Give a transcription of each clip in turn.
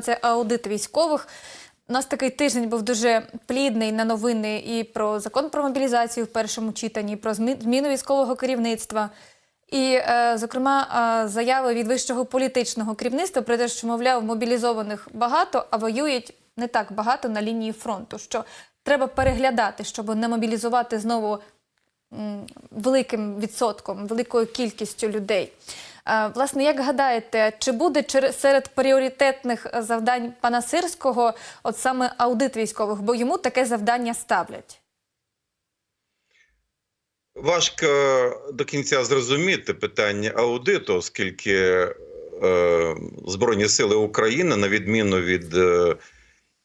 Це аудит військових. У нас такий тиждень був дуже плідний на новини і про закон про мобілізацію в першому читанні, і про зміну військового керівництва. І, е, зокрема, е, заяви від вищого політичного керівництва про те, що, мовляв, мобілізованих багато, а воюють не так багато на лінії фронту. Що треба переглядати, щоб не мобілізувати знову великим відсотком, великою кількістю людей. Е, Власне, як гадаєте, чи буде серед пріоритетних завдань пана Сирського от саме аудит військових, бо йому таке завдання ставлять? Важко до кінця зрозуміти питання аудиту, оскільки е, Збройні Сили України, на відміну від е,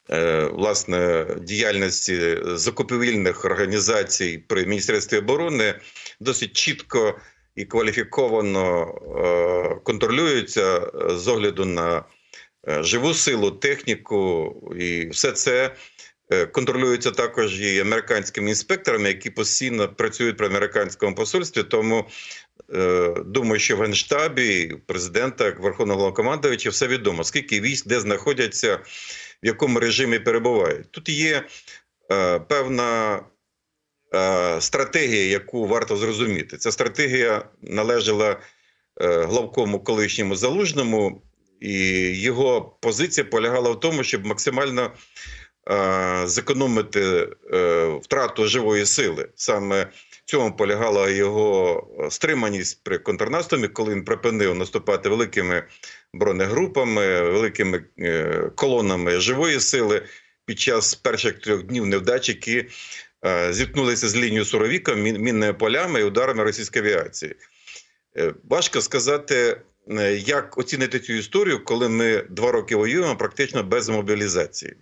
е, власне діяльності закупівельних організацій при Міністерстві оборони, досить чітко і кваліфіковано е, контролюються е, з огляду на е, живу силу, техніку і все це контролюється також і американськими інспекторами, які постійно працюють при американському посольстві. Тому думаю, що в генштабі президента, Верховного Головнокомандувача, все відомо, скільки військ, де знаходяться, в якому режимі перебувають. Тут є певна стратегія, яку варто зрозуміти. Ця стратегія належала е, главкому колишньому залужному, і його позиція полягала в тому, щоб максимально е, зекономити е, втрату живої сили. Саме в цьому полягала його стриманість при контрнаступі, коли він припинив наступати великими бронегрупами, великими е, колонами живої сили під час перших трьох днів невдач, які е, зіткнулися з лінією Суровіка, мінними полями і ударами російської авіації. Е, Важко сказати, е, як оцінити цю історію, коли ми два роки воюємо практично без мобілізації.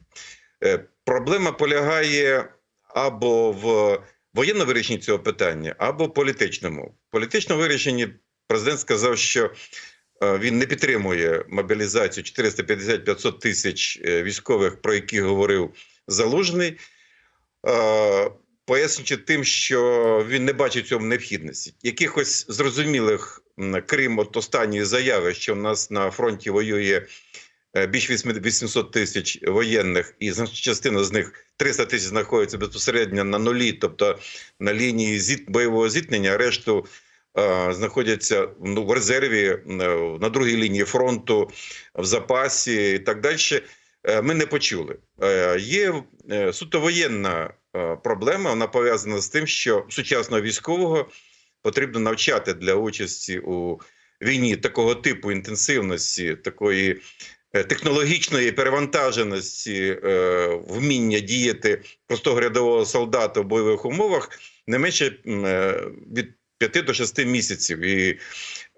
Е, Проблема полягає або в воєнному вирішенні цього питання, або в політичному. В політичному вирішенні президент сказав, що е, він не підтримує мобілізацію 450-500 тисяч е, військових, про які говорив Залужний, е, пояснюючи тим, що він не бачить в цьому необхідності. Якихось зрозумілих, крім от останньої заяви, що в нас на фронті воює е, більш 800 тисяч воєнних, і частина з них 300 тисяч знаходиться безпосередньо на нулі, тобто на лінії зіт, бойового зіткнення, решту е, знаходяться ну, в резерві е, на другій лінії фронту, в запасі і так далі. Е, Ми не почули. Е, Є е, суто воєнна проблема. Вона пов'язана з тим, що сучасного військового потрібно навчати для участі у війні такого типу інтенсивності, такої технологічної перевантаженості, вміння діяти простого рядового солдата в бойових умовах не менше від 5 до 6 місяців. І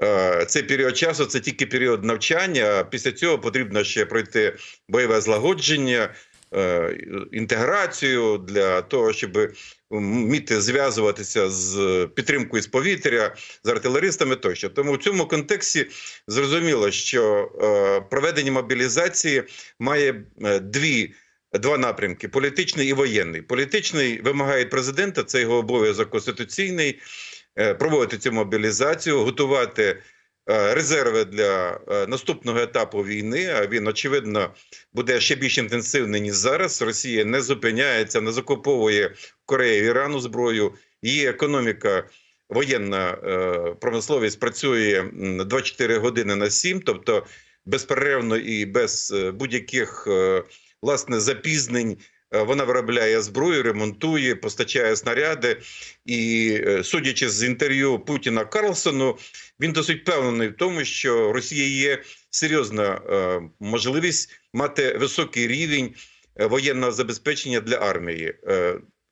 е, цей період часу це тільки період навчання. Після цього потрібно ще пройти бойове злагодження, е, інтеграцію для того, щоб вміти зв'язуватися з підтримкою з повітря, з артилеристами тощо. Тому в цьому контексті зрозуміло, що е, проведення мобілізації має е, дві. Два напрямки: політичний і воєнний. Політичний вимагає президента, це його обов'язок конституційний, проводити цю мобілізацію, готувати е, резерви для е, наступного етапу війни. А він очевидно буде ще більш інтенсивний ніж зараз. Росія не зупиняється, не закуповує в Кореї Ірану зброю. Її економіка. Воєнна е, промисловість працює м, 24 години на 7, тобто безперервно і без е, будь-яких е, власне запізнень. Е, Вона виробляє зброю, ремонтує, постачає снаряди. І е, судячи з інтерв'ю Путіна Карлсону, він досить впевнений в тому, що Росія є серйозна е, можливість мати високий рівень воєнного забезпечення для армії.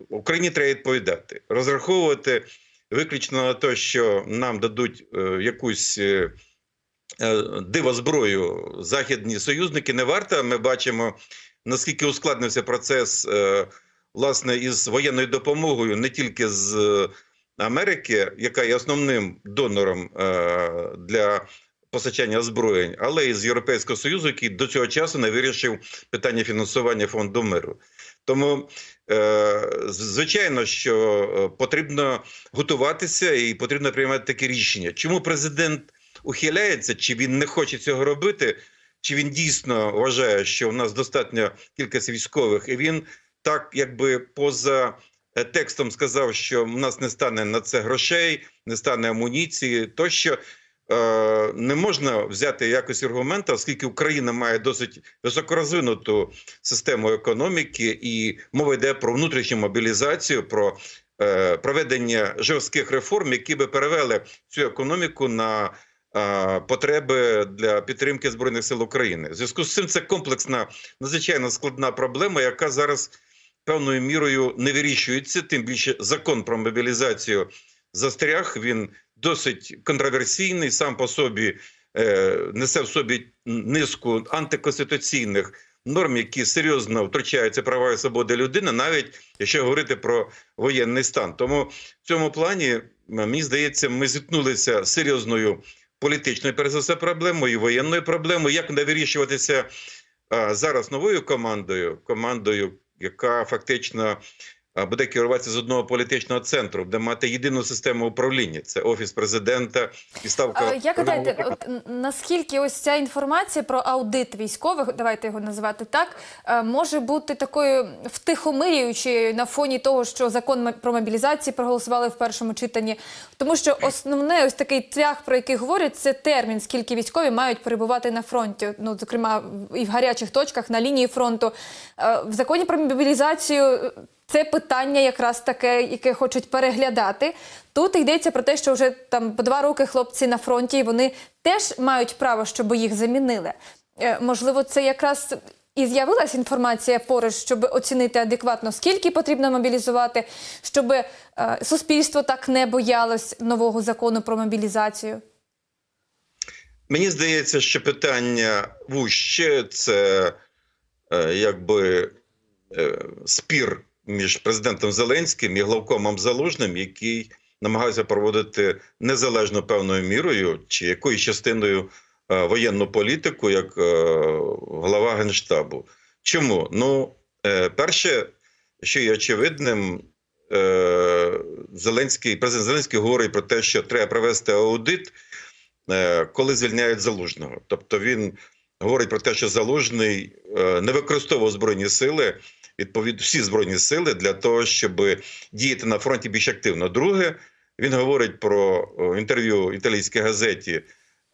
Україні треба відповідати, розраховувати виключно на те, що нам дадуть якусь. Дивозброю західні союзники не варто. Ми бачимо наскільки ускладнився процес е, власне із воєнною допомогою не тільки з е, Америки, яка є основним донором е, для постачання озброєнь, але і з Європейського Союзу, який до цього часу не вирішив питання фінансування фонду миру. Тому, звичайно, що потрібно готуватися і потрібно приймати такі рішення. Чому президент ухиляється, чи він не хоче цього робити? Чи він дійсно вважає, що в нас достатня кількість військових, і він так, якби поза е, текстом сказав, що в нас не стане на це грошей, не стане амуніції, тощо. Е, Не можна взяти якось аргумента, оскільки Україна має досить високорозвинуту систему економіки, і мова йде про внутрішню мобілізацію, про е, проведення жорстких реформ, які би перевели цю економіку на потреби для підтримки збройних сил України. В зв'язку з цим це комплексна, надзвичайно складна проблема, яка зараз певною мірою не вирішується. Тим більше закон про мобілізацію застряг. Він досить контроверсійний, сам по собі е, несе в собі низку антиконституційних норм, які серйозно втручаються права і свободи людини, навіть якщо говорити про воєнний стан. Тому в цьому плані мені здається, ми зіткнулися з серйозною політичною перш за все проблемою, воєнною проблемою. Як не вирішуватися зараз новою командою, командою, яка фактично буде керуватися з одного політичного центру, буде мати єдину систему управління. Це офіс президента і ставка. А, Як гадаєте, от, наскільки ось ця інформація про аудит військових, давайте його називати так, е, може бути такою втихомирюючою на фоні того, що закон про мобілізацію проголосували в першому читанні? Тому що основне ось такий тяг, про який говорять, це термін, скільки військові мають перебувати на фронті. Ну, зокрема, і в гарячих точках на лінії фронту. Е, В законі про мобілізацію. Це питання якраз таке, яке хочуть переглядати. Тут йдеться про те, що вже там по два роки хлопці на фронті, і вони теж мають право, щоб їх замінили. Е, можливо, це якраз і з'явилася інформація поруч, щоб оцінити адекватно, скільки потрібно мобілізувати, щоб е, суспільство так не боялось нового закону про мобілізацію. Мені здається, що питання вуще це е, якби спір між президентом Зеленським і главкомом Залужним, який намагався проводити незалежно певною мірою чи якоюсь частиною е, воєнну політику як е, глава генштабу. Чому? Ну, е, перше, що є очевидним, Зеленський президент Зеленський говорить про те, що треба провести аудит коли звільняють залужного. Тобто він говорить про те, що залужний не використовував збройні сили, відповідно всі збройні сили для того, щоб діяти на фронті більш активно. Друге, він говорить про інтерв'ю італійській газеті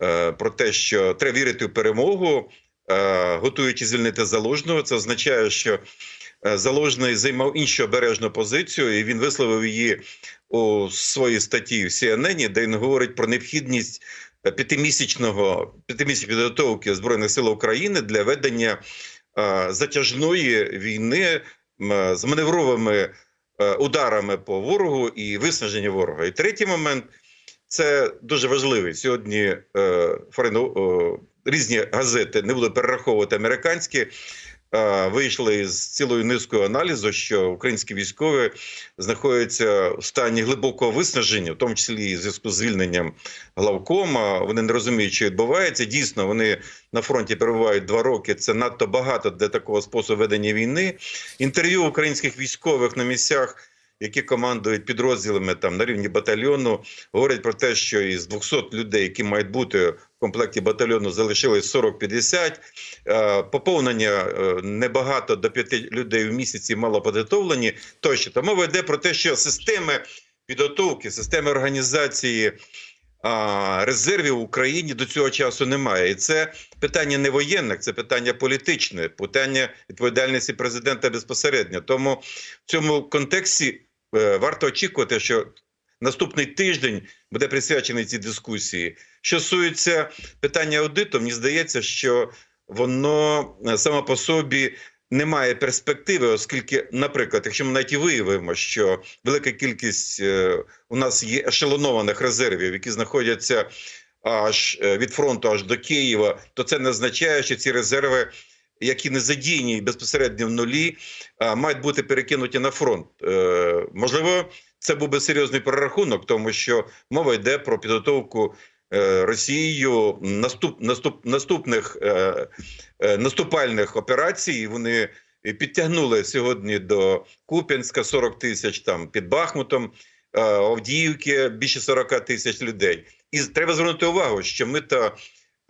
е, про те, що треба вірити в перемогу, е, готуючи звільнити залужного. Це означає, що е, залужний займав іншу обережну позицію, і він висловив її у своїй статті в CNN, де він говорить про необхідність п'ятимісячного п'ятимісячної підготовки збройних сил України для ведення е, затяжної війни з маневровими е, ударами по ворогу і виснаження ворога. І третій момент це дуже важливий сьогодні. Е, фарину, різні газети не буду перераховувати американські. Е, Вийшли з цілою низкою аналізу, що українські військові знаходяться в стані глибокого виснаження, в тому числі і в зв'язку з звільненням главкома. Вони не розуміють, що відбувається. Дійсно, вони на фронті перебувають два роки. Це надто багато для такого способу ведення війни. Інтерв'ю українських військових на місцях. Які командують підрозділами там на рівні батальйону, говорять про те, що із 200 людей, які мають бути комплекті батальйону, залишилось 40-50. Е, Поповнення е, небагато до 5 людей в місяці мало підготовлені. Тощо тому мова йде про те, що системи підготовки, системи організації резервів в Україні до цього часу немає. І це питання не воєнних, це питання політичне, питання відповідальності президента безпосередньо. Тому в цьому контексті е, варто очікувати, що наступний тиждень буде присвячений цій дискусії. Що стосується питання аудиту, мені здається, що воно е, само по собі не має перспективи, оскільки, наприклад, якщо ми навіть і виявимо, що велика кількість е, у нас є ешелонованих резервів, які знаходяться аж е, від фронту аж до Києва, то це не означає, що ці резерви, які не задіяні безпосередньо в нулі, мають бути перекинуті на фронт. Можливо, це був би серйозний прорахунок, тому що мова йде про підготовку. Е, Росією наступ, наступ, наступних е, е, наступальних операцій вони підтягнули сьогодні до Куп'янська 40 тисяч, там під Бахмутом, Авдіївки більше 40 тисяч людей. І треба звернути увагу, що ми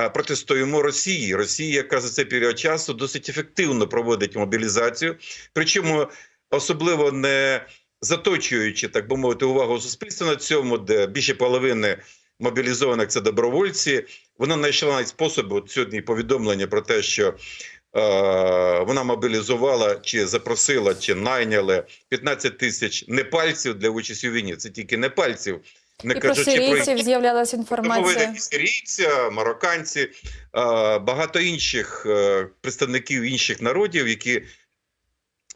е, протистоїмо Росії. Росії, яка за цей період часу досить ефективно проводить мобілізацію, причому особливо не заточуючи, так би мовити, увагу суспільства на цьому, де більше половини мобілізованих це добровольці. Вона знайшла навіть способи от сьогодні повідомлення про те, що е, вона мобілізувала чи запросила, чи найняли 15 тисяч непальців для участі у війні. Це тільки непальців, не І про кажучи про сирійців з'являлася інформація. і сирійці, марокканці, е, багато інших е, представників інших народів, які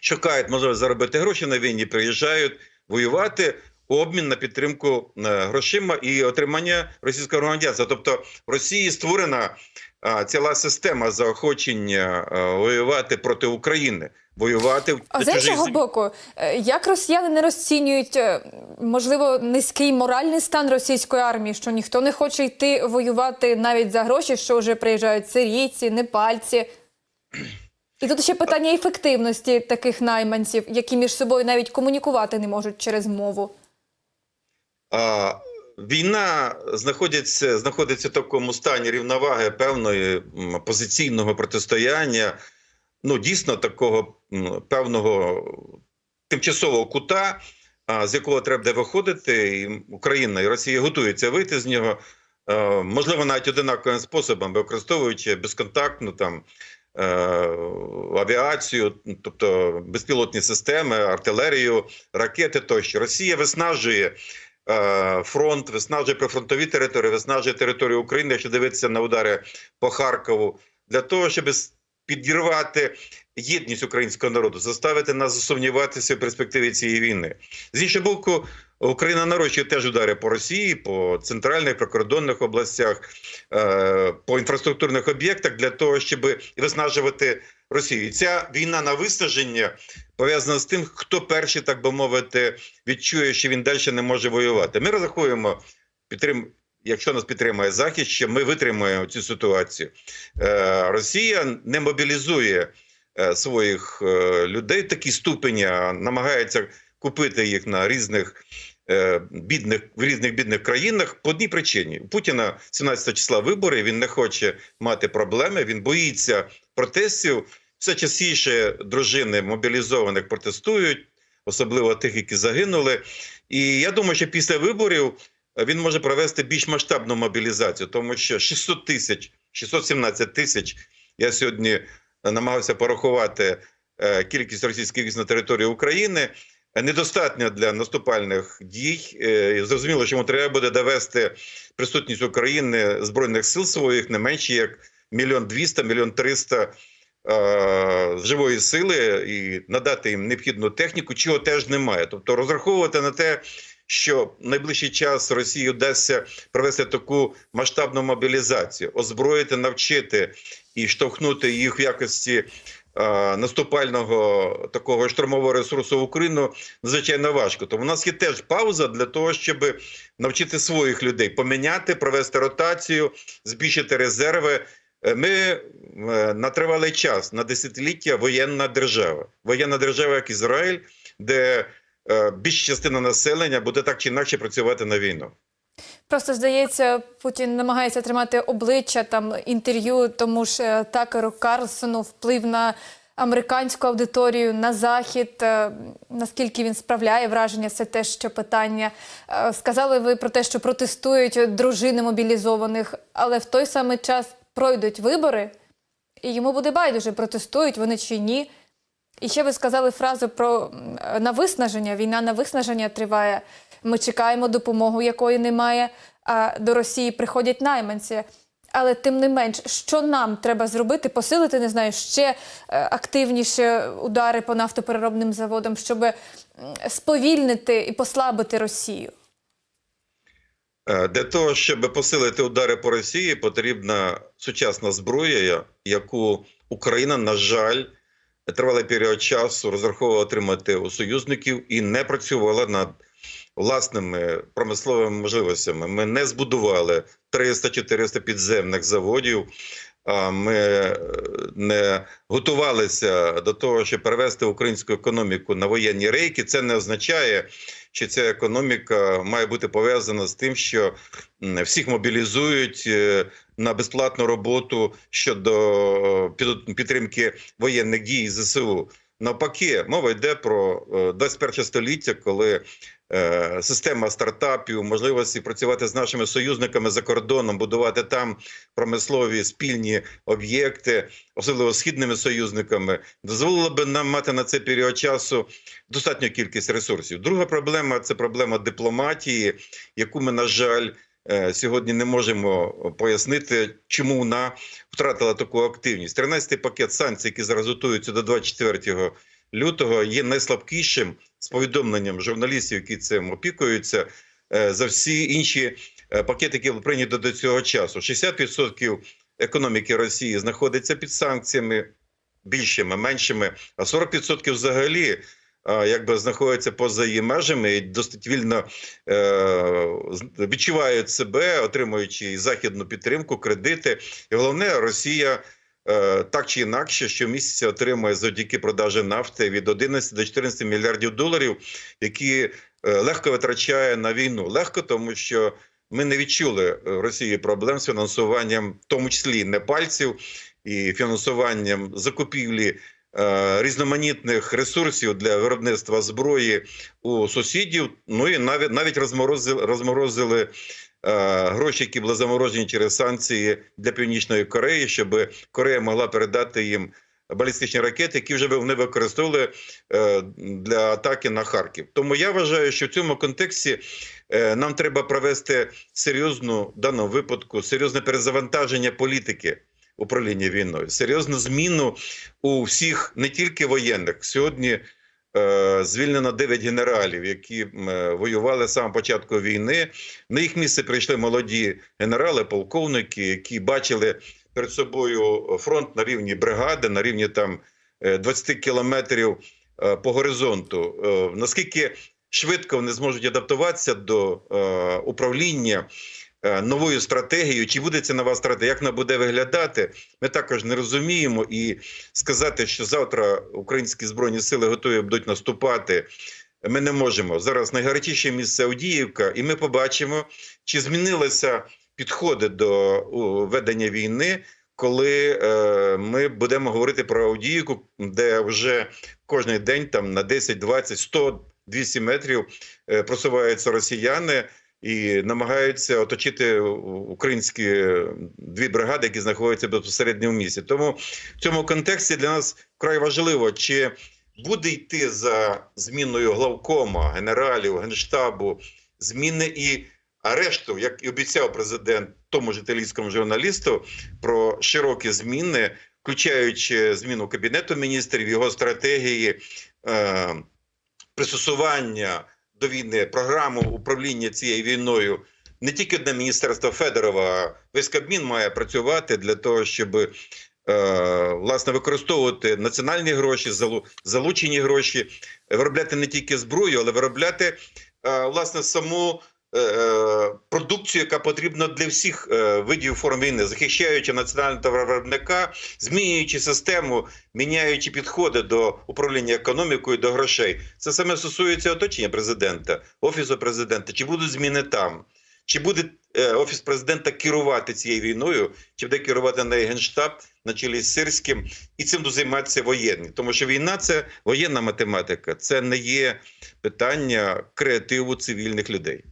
шукають можливість заробити гроші на війні, приїжджають воювати. Обмін на підтримку е, грошима і отримання російського громадянства. Тобто в Росії створена е, ціла система заохочення е, воювати проти України, воювати в А з іншого боку, як росіяни не розцінюють можливо низький моральний стан російської армії, що ніхто не хоче йти воювати навіть за гроші, що вже приїжджають сирійці, непальці. І тут ще питання ефективності таких найманців, які між собою навіть комунікувати не можуть через мову. Війна знаходиться, знаходиться в такому стані рівноваги певної позиційного протистояння, ну дійсно такого певного тимчасового кута, з якого треба виходити. І Україна і Росія готуються вийти з нього. Можливо, навіть одинаковим способом, використовуючи безконтактну там е, авіацію, тобто безпілотні системи, артилерію, ракети тощо. Росія виснажує фронт, виснажує прифронтові території, виснажує територію України, якщо дивитися на удари по Харкову, для того, щоб підірвати єдність українського народу, заставити нас засумніватися в перспективі цієї війни. З іншого боку, Україна нарощує теж удари по Росії, по центральних прикордонних областях, е, по інфраструктурних об'єктах для того, щоб виснажувати Росію. І ця війна на виснаження пов'язана з тим, хто перший, так би мовити, відчує, що він далі не може воювати. Ми розраховуємо підтрим. Якщо нас підтримує захід, що ми витримаємо цю ситуацію. Е, Росія не мобілізує е, своїх е, людей в такій ступені, а намагається купити їх на різних бідних в різних бідних країнах по одній причині. У Путіна 17 числа вибори. Він не хоче мати проблеми. Він боїться протестів. Все частіше дружини мобілізованих протестують, особливо тих, які загинули. І я думаю, що після виборів він може провести більш масштабну мобілізацію, тому що 600 тисяч, 617 тисяч. Я сьогодні намагався порахувати е, кількість російських військ на території України. Недостатньо для наступальних дій. Е, Зрозуміло, що треба буде довести присутність України збройних сил своїх не менше як мільйон двіста, мільйон триста е, живої сили і надати їм необхідну техніку, чого теж немає. Тобто розраховувати на те, що в найближчий час Росії вдасться провести таку масштабну мобілізацію, озброїти, навчити і штовхнути їх в якості наступального такого штурмового ресурсу в Україну надзвичайно важко. Тому в нас є теж пауза для того, щоб навчити своїх людей поміняти, провести ротацію, збільшити резерви. Е, Ми е, на тривалий час, на десятиліття воєнна держава, воєнна держава, як Ізраїль, де е, більша частина населення буде так чи інакше працювати на війну. Просто здається, Путін намагається тримати обличчя там інтерв'ю, тому ж е, Такеру Карлсону вплив на американську аудиторію на захід. е, Наскільки він справляє враження, це теж що питання. Е, Сказали ви про те, що протестують дружини мобілізованих, але в той самий час пройдуть вибори, і йому буде байдуже, протестують вони чи ні. І ще ви сказали фразу про на виснаження. Війна на виснаження триває. Ми чекаємо допомогу, якої немає. А до Росії приходять найманці. Але тим не менш, що нам треба зробити, посилити, не знаю, ще е, активніше удари по нафтопереробним заводам, щоб сповільнити і послабити Росію. Е, Для того, щоб посилити удари по Росії, потрібна сучасна зброя, яку Україна, на жаль, тривалий період часу розраховувала отримати у союзників і не працювала над власними промисловими можливостями. Ми не збудували 300-400 підземних заводів. Ми е, не готувалися до того, щоб перевести українську економіку на воєнні рейки. Це не означає, що ця економіка має бути пов'язана з тим, що всіх мобілізують, е, на безплатну роботу щодо е, підтримки воєнних дій ЗСУ. Навпаки, мова йде про е, 21 століття, коли е, система стартапів, можливості працювати з нашими союзниками за кордоном, будувати там промислові спільні об'єкти, особливо східними союзниками, дозволило би нам мати на цей період часу достатню кількість ресурсів. Друга проблема це проблема дипломатії, яку ми, на жаль, е, сьогодні не можемо пояснити, чому вона втратила таку активність. 13-й пакет санкцій, які зараз готуються до 24 лютого, є найслабкішим з повідомленням журналістів, які цим опікуються, е, за всі інші е, пакети, які були до цього часу. 60% економіки Росії знаходиться під санкціями, більшими, меншими, а 40% взагалі. А, Якби знаходяться поза її межами і досить вільно е, відчувають себе, отримуючи і західну підтримку, кредити. І головне, Росія е, так чи інакше щомісяця отримує завдяки продажі нафти від 11 до 14 мільярдів доларів, які е, легко витрачає на війну. Легко, тому що ми не відчули е, Росії проблем з фінансуванням, в тому числі і непальців, і фінансуванням закупівлі. Е, Різноманітних ресурсів для виробництва зброї у сусідів. Ну і навіть навіть розморозили, розморозили е, гроші, які були заморожені через санкції для Північної Кореї, щоб Корея могла передати їм балістичні ракети, які вже вони використовували е, для атаки на Харків. Тому я вважаю, що в цьому контексті нам треба провести серйозну в даному випадку серйозне перезавантаження політики управління війною, серйозну зміну у всіх не тільки воєнних сьогодні. е, Звільнено 9 генералів, які е, воювали з самого початку війни. На їх місце прийшли молоді генерали, полковники, які бачили перед собою фронт на рівні бригади, на рівні там е, 20 кілометрів е, по горизонту. Е, Наскільки швидко вони зможуть адаптуватися до е, управління е, новою стратегією, чи буде ця нова стратегія, як вона буде виглядати, ми також не розуміємо. І сказати, що завтра українські збройні сили готові будуть наступати. Ми не можемо зараз найгарячіше місце Авдіївка, і ми побачимо, чи змінилися підходи до ведення війни, коли е, ми будемо говорити про Авдіївку, де вже кожен день там на 10, 20, 100, 200 метрів е, просуваються росіяни і намагаються оточити українські дві бригади, які знаходяться безпосередньо в місті. Тому в цьому контексті для нас вкрай важливо, чи буде йти за зміною главкома, генералів, генштабу, зміни і арешту, як і обіцяв президент тому ж італійському журналісту, про широкі зміни, включаючи зміну кабінету міністрів, його стратегії. Е- пристосування до війни, програму управління цією війною не тільки для міністерства Федорова, весь Кабмін має працювати для того, щоб е, власне використовувати національні гроші, залучені гроші, виробляти не тільки зброю, але виробляти е, власне саму. Е, е, Продукцію, яка потрібна для всіх е, видів форм війни, захищаючи національного виробника, змінюючи систему, міняючи підходи до управління економікою, до грошей. Це саме стосується оточення президента, офісу президента. Чи будуть зміни там? Чи буде офіс президента керувати цією війною? Чи буде керувати нею генштаб на чолі з Сирським? І цим будуть займатися воєнні, тому що війна це воєнна математика, це не є питання креативу цивільних людей.